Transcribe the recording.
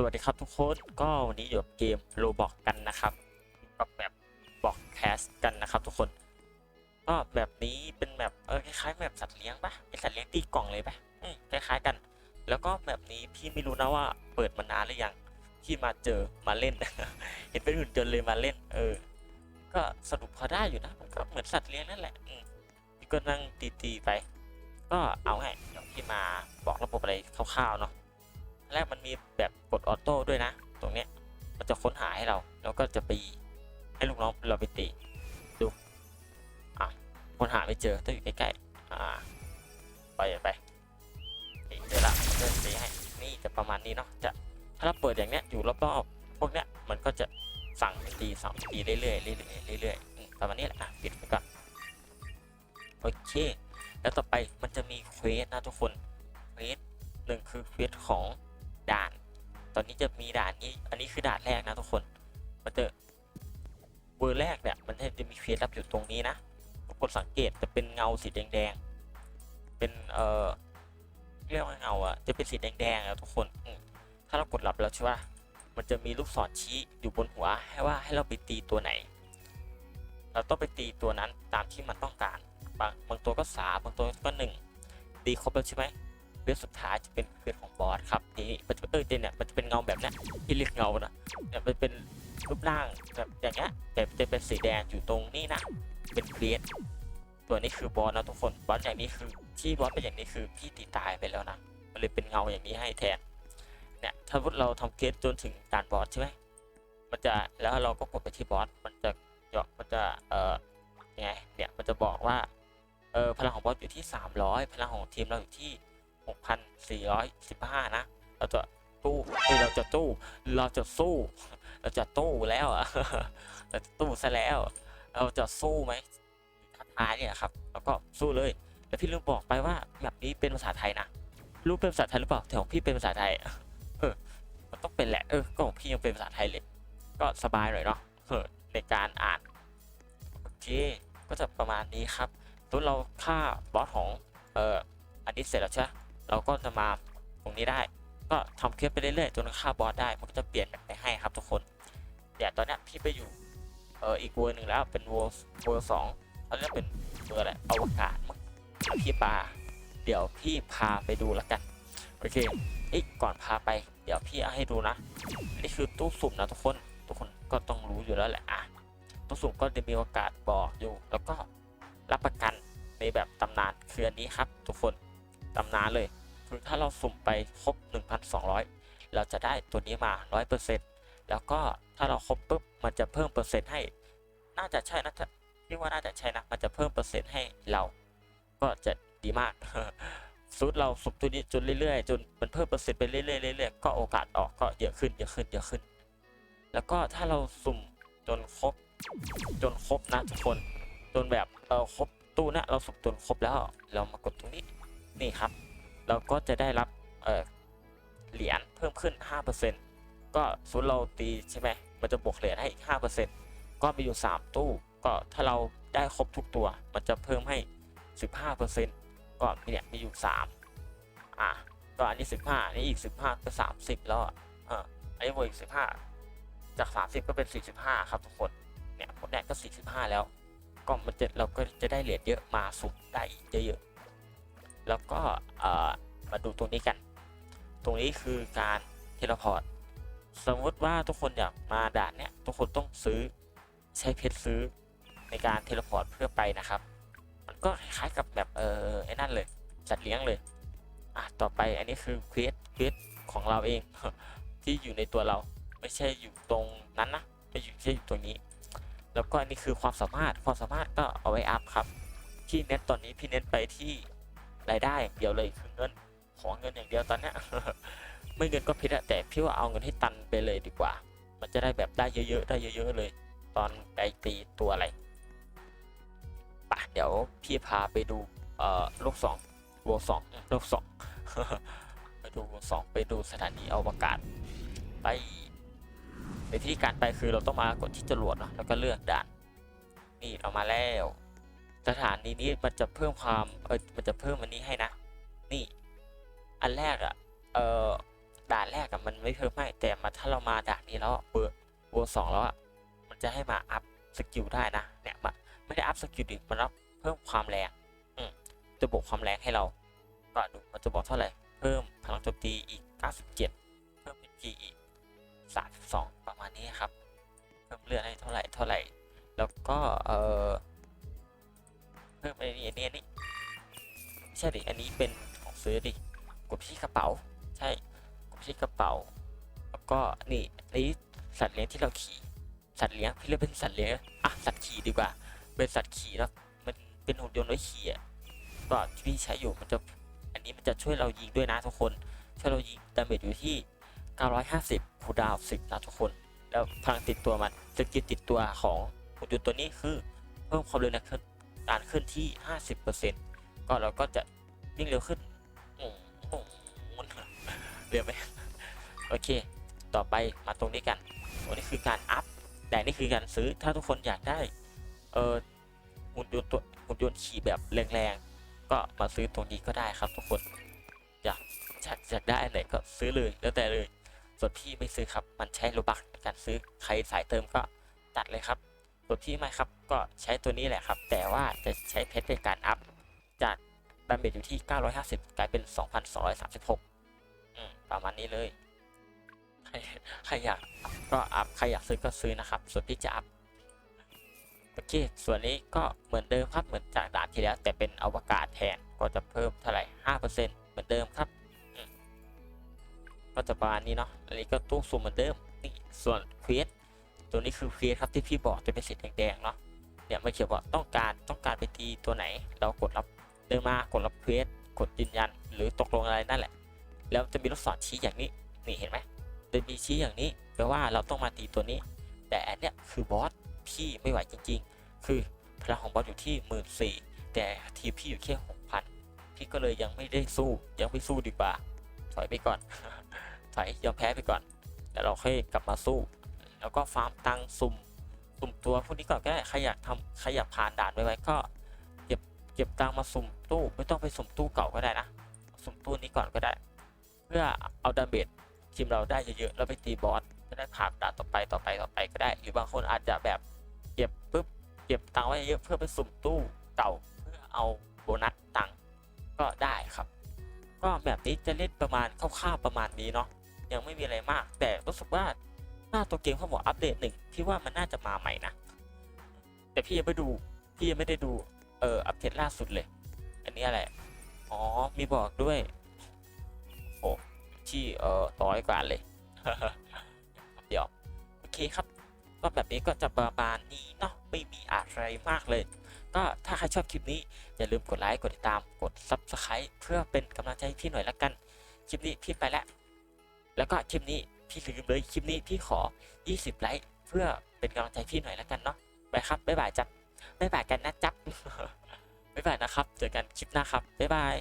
สวัสดีครับทุกคนก็วันนี้อยู่กับเกมโลบอกกันนะครับกับแบบบอกแคสกันนะครับทุกคนก็แบบนี้เป็นแบบเออคล้ายๆแบบสัตว์เลี้ยงปะเป็นสัตว์เลี้ยงตีกล่องเลยปะอืมคล้ายๆกัน แล้วก็แบบนี้พี่ไม่รู้นะว่าเปิดมานานหรือยังที่มาเจอมาเล่น เห็นเป็นหุ่นยนต์เลยมาเล่น เออ ก็สรุปพอได้อยู่นะมันก็เหมือนสัตว์เลี้ยงนั่นแหละอืมพี่ก็นั่งตีๆไป ก็เอาไงเดี๋ยวพี่มาบอกระบบอะไรคร่าวๆเนาะ แรกมันมีแบบกดออโต้ด้วยนะ ตรงเนี้ยมันจะค้นหาให้เรา แล้วก็จะไปให้ลูกน้องเราไปตีดูอะค้นหาไม่เจอต้องอยู่ใกล้ๆอ่าไปไปเจอละเดินตีให้นี่จะประมาณนี้เนาะจะถ้าเราเปิดอย่างเนี้ยอยู่รอบๆพวกเนี้ยมันก็จะสั่งตีสั่งตีเรื่อยๆเรื่อยๆเรื่อยๆประมาณนี้แหละอะปิดไปก่อนโอเค แล้วต่อไปมันจะมีเควสนะทุกคนเควสหนึ่งคือเควสของ ด่าน ตอนนี้จะมีด่านนี้ อันนี้คือด่านแรกนะทุกคน มันจะเบอร์แรกเนี่ย มันจะมีเควสลับอยู่ตรงนี้นะ ทุกคนสังเกตจะเป็นเงาสีแดงๆ เป็นเอ่อเรียกว่าเงาอะจะเป็นสีแดงๆแล้วทุกคนถ้าเรากดรับแล้วใช่ป่ะ มันจะมีลูกศรชี้อยู่บนหัว ให้ว่าให้เราไปตีตัวไหน เราต้องไปตีตัวนั้นตามที่มันต้องการ บางบางตัวก็สามบางตัวก็หนึ่งตีครบแล้วใช่ไหม เควสสุดท้ายจะเป็นเควสของบอสครับนี่มันจะเออเจนเนี่ยมันจะเป็นเงาแบบนี้ที่เรียกเงานะเนี่ยมันเป็นรูปร่างแบบอย่างเงี้ยแต่จะเป็นสีแดงอยู่ตรงนี้นะ เป็นเควสตัวนี้คือบอสนะทุกคนบอสอย่างนี้คือที่บอสเป็นอย่างนี้คือพี่ตีตายไปแล้วนะมันเลยเป็นเงาอย่างนี้ให้แทนเนี่ยถ้าพูดเราทำเคสจนถึงด่านบอสใช่ไหมมันจะแล้วเราก็กดไปที่บอสมันจะเจาะมันจะเอ่อยังไงเนี่ยมันจะบอกว่าเออพลังของบอสอยู่ที่ 300 พลังของทีมเราอยู่ที่ 6,415 นะ เราจะตู้เราจะตู้ เราจะสู้ เราจะตู้แล้วอะเราจะตู้ซะแล้ว เราจะสู้ไหมท้าทายเนี่ยครับ แล้วก็สู้เลย แล้วพี่ลืมบอกไปว่าแบบนี้เป็นภาษาไทยนะ รู้เป็นภาษาไทยหรือเปล่าแต่ของพี่เป็นภาษาไทย เออ มันต้องเป็นแหละ เออ ก็ของพี่ยังเป็นภาษาไทยเลย ก็สบายหน่อยเนาะในการอ่านโอเคก็จะประมาณนี้ครับตัวเราฆ่าบอสของเอ่ออันนี้เสร็จแล้วใช่ไหม เราก็จะมาตรงนี้ได้ ก็ทำเคสไปเรื่อยๆจนฆ่าบอสได้มันก็จะเปลี่ยนแบบไปให้ครับทุกคนเดี๋ยวตอนนี้พี่ไปอยู่เอออีกเวอร์หนึ่งแล้วเป็นเวอร์เวอร์สองตอนนี้เป็นเวอร์อะไรอวกาศมั้งพี่ปาเดี๋ยวพี่พาไปดูแล้วกันโอเคเอ้ก่อนพาไป เดี๋ยวพี่เอาให้ดูนะอันนี่คือตู้สุ่มนะทุกคนทุกคนก็ต้องรู้อยู่แล้วแหละอะตู้สุ่มก็จะมีโอกาสบอกอยู่ แล้วก็รับประกันในแบบตำนานคืออันนี้ครับทุกคน ตำนานเลยคือถ้าเราสุ่มไปครบ 1,200 เราจะได้ตัวนี้มา 100%แล้วก็ถ้าเราครบปุ๊บมันจะเพิ่มเปอร์เซ็นต์ให้ น่าจะใช่นะพี่ว่าน่าจะใช่นะ มันจะเพิ่มเปอร์เซ็นต์ให้เรา ก็จะดีมากสุดเราสุ่มตัวนี้จนเรื่อยๆ จนมันเพิ่มเปอร์เซ็นต์ไปเรื่อยๆเรื่อยๆก็โอกาสออกก็เยอะขึ้นเยอะขึ้นเยอะขึ้น แล้วก็ถ้าเราสุ่มจนครบ จนครบนะทุกคน จนแบบเออครบตู้นะเราสุ่มจนครบแล้ว เรามากดตรงนี้ นี่ครับ เราก็จะได้รับเออเหรียญเพิ่มขึ้น 5%ก็สมมุติเราตีใช่ไหมมันจะบวกเหรียญให้อีก 5%ก็มีอยู่ 3 ตู้ ก็ถ้าเราได้ครบทุกตัว มันจะเพิ่มให้ 15%ก็มีเนี่ยมีอยู่ 3 อะก็อันนี้ 15อันนี้อีก 15 ก็ 30 แล้วอะอันนี้บวกอีก 15 จาก 30 ก็เป็น 45 ครับทุกคน เนี่ยผลแรกก็ 45 แล้ว ก็มันจะเราก็จะได้เหรียญเยอะมาสุ่มได้อีกเยอะ แล้วก็มาดูตรงนี้กัน ตรงนี้คือการเทเลพอร์ต สมมติว่าทุกคนอยากมาด่านเนี้ยทุกคนต้องซื้อใช้เพชรซื้อในการเทเลพอร์ตเพื่อไปนะครับ มันก็คล้ายกับแบบเออไอ้นั่นเลย จัดเลี้ยงเลย อะต่อไปอันนี้คือเควสเควสของเราเองที่อยู่ในตัวเราไม่ใช่อยู่ตรงนั้นนะไม่อยู่ใช่อยู่ตรงนี้ แล้วก็อันนี้คือความสามารถความสามารถก็เอาไว้อัพครับ ที่เน้นตอนนี้พี่เน้นไปที่ รายได้อย่างเดียวเลยคือเงินขอเงินอย่างเดียวตอนเนี้ยไม่เงินก็พิษอะแต่พี่ว่าเอาเงินให้ตันไปเลยดีกว่า มันจะได้แบบได้เยอะๆได้เยอะๆเลย ตอนไปตีตัวอะไรปะเดี๋ยวพี่พาไปดูเอ่อโลกสองโลกสองโลกสองไปดูโลกสองไปดูสถานีอวกาศไปในที่การไปคือเราต้องมากดที่จรวดเนาะแล้วก็เลือกด่านนี่เรามาแล้ว สถานีนี้มันจะเพิ่มความเออมันจะเพิ่มอันนี้ให้นะ นี่ อันแรกอะ่ะเออด่านแรกอะมันไม่เพิ่มให้แต่มาถ้าเรามาด่านนี้แล้วอะเบอร์เบอร์สองแล้วอะมันจะให้มาอัพสกิลได้นะเนี่ยมาไม่ได้อัพสกิลดิมันอัพเพิ่มความแรงอืมจะบวกความแรงให้เราก็ดูมันจะบอกเท่าไหร่เพิ่มพลังโจมตีอีก 97 เพิ่มเป็นกีอีก32 ประมาณนี้ครับ ใช่ดิ อันนี้เป็นของซื้อดิ กดที่กระเป๋า ใช่ กดที่กระเป๋า แล้วก็นี่อันนี้สัตว์เลี้ยงที่เราขี่ สัตว์เลี้ยงพี่เรียกเป็นสัตว์เลี้ยง อะ สัตว์ขี่ดีกว่า เป็นสัตว์ขี่แล้วมันเป็นหุ่นยนต์ไว้ขี่อะก็ที่พี่ใช้อยู่มันจะ อันนี้มันจะช่วยเรายิงด้วยนะทุกคน ช่วยเรายิงดาเมจอยู่ที่ 950คูลดาว 10 นะทุกคน แล้วพลังติดตัวมันสกิลติดตัวของหุ่นยนต์ตัวนี้คือ เพิ่มความเร็วในการเคลื่อนที่ 50% ก็เราก็จะวิ่งเร็วขึ้นเร็วไหมโอเค ต่อไปมาตรงนี้กันตรงนี้คือการอัพ แต่นี่คือการซื้อ ถ้าทุกคนอยากได้ เออหุ่นยนต์ตัวหุ่นยนต์ขี่แบบแรงๆ ก็มาซื้อตรงนี้ก็ได้ครับทุกคน อยากอยากอยากได้ไหนก็ซื้อเลย แล้วแต่เลย ส่วนพี่ไม่ซื้อครับ มันใช้โลบักในการซื้อ ใครสายเติมก็ตัดเลยครับ ส่วนพี่ไม่ครับ ก็ใช้ตัวนี้แหละครับ แต่ว่าจะใช้เพชรในการอัพ จากดาเมจอยู่ที่ 950 กลายเป็น 2,236อืมประมาณนี้เลยใครใครอยากก็อัพ ใครอยากซื้อก็ซื้อนะครับ ส่วนพี่จะอัพ โอเค ส่วนนี้ก็เหมือนเดิมครับ เหมือนจากด่านที่แล้ว แต่เป็นอวกาศแทน ก็จะเพิ่มเท่าไหร่ 5%เหมือนเดิมครับ ก็จะประมาณนี้เนาะ อันนี้ก็ตู้สุ่มเหมือนเดิม นี่ ส่วนเควส ตัวนี้คือเควสครับที่พี่บอกจะเป็นสีแดงๆเนาะ เนี่ยไม่เขียนว่าต้องการต้องการไปตีตัวไหน เรากดรับ เดินมากดรับเควสกดยืนยัน หรือตกลงอะไรนั่นแหละ แล้วจะมีลูกศรชี้อย่างนี้นี่เห็นไหมจะมีชี้อย่างนี้แปลว่าเราต้องมาตีตัวนี้ แต่อันเนี้ยคือบอสพี่ไม่ไหวจริง ๆ คือพลังของบอสอยู่ที่หมื่นสี่แต่ทีมพี่อยู่แค่หกพันพี่ก็เลยยังไม่ได้สู้ยังไม่สู้ดีกว่า ถอยไปก่อนถอยยอมแพ้ไปก่อนแล้วเราค่อยกลับมาสู้ แล้วก็ฟาร์มตังค์สุ่มสุ่มตัวพวกนี้ก่อนก็ได้ใครอยากทำใครอยากผ่านด่านไว้ๆก็ เก็บตังมาสุ่มตู้ไม่ต้องไปสุ่มตู้เก่าก็ได้นะ สุ่มตู้นี้ก่อนก็ได้ เพื่อเอาดาเมจทีมเราได้เยอะๆแล้วไปตีบอสจะได้ผ่านด่านต่อไปต่อไปต่อไปก็ได้ หรือบางคนอาจจะแบบเก็บปุ๊บเก็บตังไว้เยอะเพื่อไปสุ่มตู้เก่าเพื่อเอาโบนัสตังก็ได้ครับ ก็แบบนี้จะเล่นประมาณคร่าวๆประมาณนี้เนาะยังไม่มีอะไรมาก แต่รู้สึกว่าหน้าตัวเกมเขาบอกอัปเดตหนึ่งพี่ว่ามันน่าจะมาใหม่นะแต่พี่ยังไม่ดูพี่ยังไม่ได้ดู เอออัปเดตล่าสุดเลย อันนี้อะไร อ๋อ มีบอกด้วย โอ้ที่เอ่อร้อยกว่าเลยเดี๋ยวโอเคครับ ก็แบบนี้ก็จะประมาณนี้เนาะไม่มีอะไรมากเลย ก็ถ้าใครชอบคลิปนี้ อย่าลืมกดไลค์กดติดตามกด Subscribe เพื่อเป็นกำลังใจให้พี่หน่อยละกัน คลิปนี้พี่ไปแล้ว แล้วก็คลิปนี้พี่ลืมเลยคลิปนี้พี่ขอ 20 ไลค์เพื่อเป็นกำลังใจพี่หน่อยละกันเนาะไปครับบ๊ายบายจับ ไม่แบายกันนะจับบ๊ายบายนะครับ เจอกันคลิปหน้าครับ บ๊ายบาย